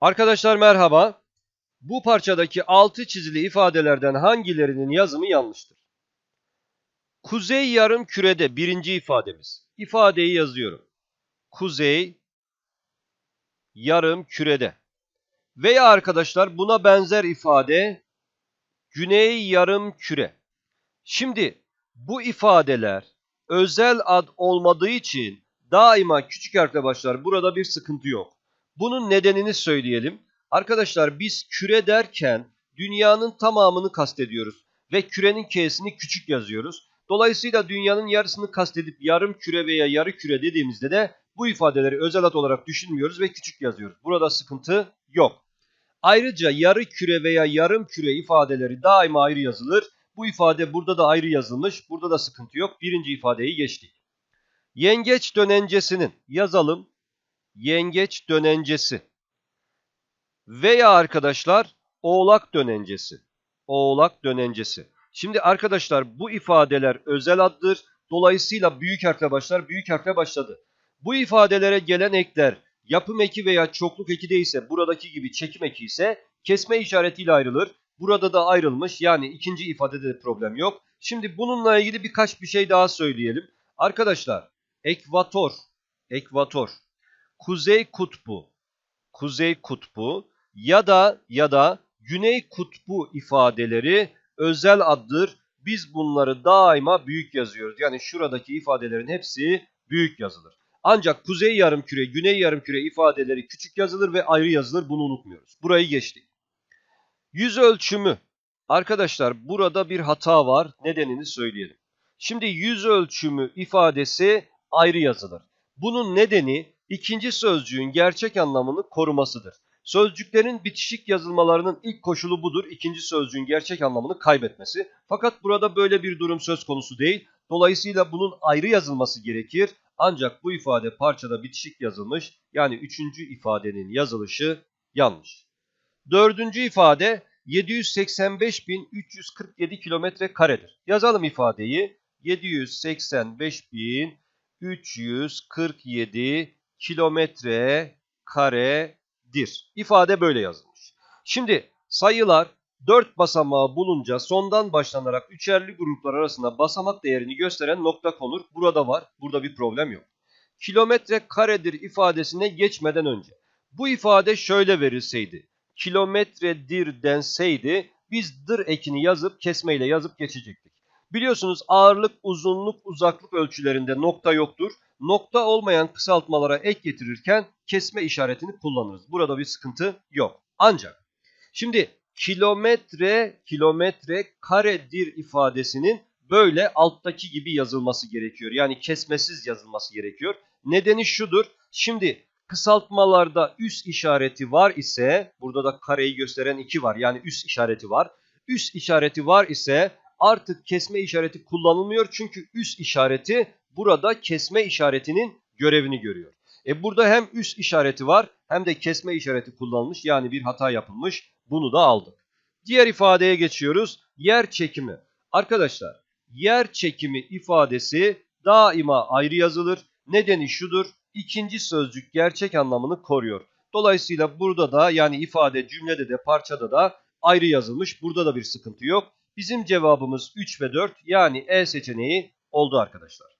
Arkadaşlar merhaba. Bu parçadaki altı çizili ifadelerden hangilerinin yazımı yanlıştır? Kuzey yarım kürede birinci ifademiz. İfadeyi yazıyorum. Kuzey yarım kürede. Veya arkadaşlar buna benzer ifade güney yarım küre. Şimdi bu ifadeler özel ad olmadığı için daima küçük harfle başlar. Burada bir sıkıntı yok. Bunun nedenini söyleyelim. Arkadaşlar biz küre derken dünyanın tamamını kastediyoruz ve kürenin k'sini küçük yazıyoruz. Dolayısıyla dünyanın yarısını kastedip yarım küre veya yarı küre dediğimizde de bu ifadeleri özel ad olarak düşünmüyoruz ve küçük yazıyoruz. Burada sıkıntı yok. Ayrıca yarı küre veya yarım küre ifadeleri daima ayrı yazılır. Bu ifade burada da ayrı yazılmış. Burada da sıkıntı yok. Birinci ifadeyi geçtik. Yengeç dönencesinin yazalım. Yengeç dönencesi. Veya arkadaşlar oğlak dönencesi. Oğlak dönencesi. Şimdi arkadaşlar bu ifadeler özel addır. Dolayısıyla büyük harfle başlar. Büyük harfle başladı. Bu ifadelere gelen ekler yapım eki veya çokluk eki değilse buradaki gibi çekim eki ise kesme işaretiyle ayrılır. Burada da ayrılmış yani ikinci ifadede de problem yok. Şimdi bununla ilgili birkaç bir şey daha söyleyelim. Arkadaşlar ekvator, ekvator, kuzey kutbu, kuzey kutbu ya da ya da güney kutbu ifadeleri özel addır. Biz bunları daima büyük yazıyoruz. Yani şuradaki ifadelerin hepsi büyük yazılır. Ancak kuzey yarımküre, güney yarımküre ifadeleri küçük yazılır ve ayrı yazılır. Bunu unutmuyoruz. Burayı geçtik. Yüz ölçümü. Arkadaşlar burada bir hata var. Nedenini söyleyelim. Şimdi yüz ölçümü ifadesi ayrı yazılır. Bunun nedeni ikinci sözcüğün gerçek anlamını korumasıdır. Sözcüklerin bitişik yazılmalarının ilk koşulu budur. İkinci sözcüğün gerçek anlamını kaybetmesi. Fakat burada böyle bir durum söz konusu değil. Dolayısıyla bunun ayrı yazılması gerekir. Ancak bu ifade parçada bitişik yazılmış. Yani üçüncü ifadenin yazılışı yanlış. Dördüncü ifade 785.347 kilometre karedir. Yazalım ifadeyi. 785.347 kilometre karedir. İfade böyle yazılmış. Şimdi sayılar 4 basamağı bulunca sondan başlanarak üçerli gruplar arasında basamak değerini gösteren nokta konur. Burada var. Burada bir problem yok. Kilometre karedir ifadesine geçmeden önce bu ifade şöyle verilseydi. Kilometredir denseydi biz dır ekini yazıp kesmeyle yazıp geçecektik. Biliyorsunuz ağırlık, uzunluk, uzaklık ölçülerinde nokta yoktur. Nokta olmayan kısaltmalara ek getirirken kesme işaretini kullanırız. Burada bir sıkıntı yok. Ancak şimdi kilometre, kilometre karedir ifadesinin böyle alttaki gibi yazılması gerekiyor. Yani kesmesiz yazılması gerekiyor. Nedeni şudur. Şimdi kısaltmalarda üst işareti var ise burada da kareyi gösteren 2 var. Yani üst işareti var. Üst işareti var ise artık kesme işareti kullanılmıyor. Çünkü üst işareti burada kesme işaretinin görevini görüyor. E burada hem üst işareti var hem de kesme işareti kullanılmış. Yani bir hata yapılmış. Bunu da aldık. Diğer ifadeye geçiyoruz. Yer çekimi. Arkadaşlar yer çekimi ifadesi daima ayrı yazılır. Nedeni şudur. İkinci sözcük gerçek anlamını koruyor. Dolayısıyla burada da yani ifade cümlede de parçada da ayrı yazılmış. Burada da bir sıkıntı yok. Bizim cevabımız 3 ve 4 yani E seçeneği oldu arkadaşlar.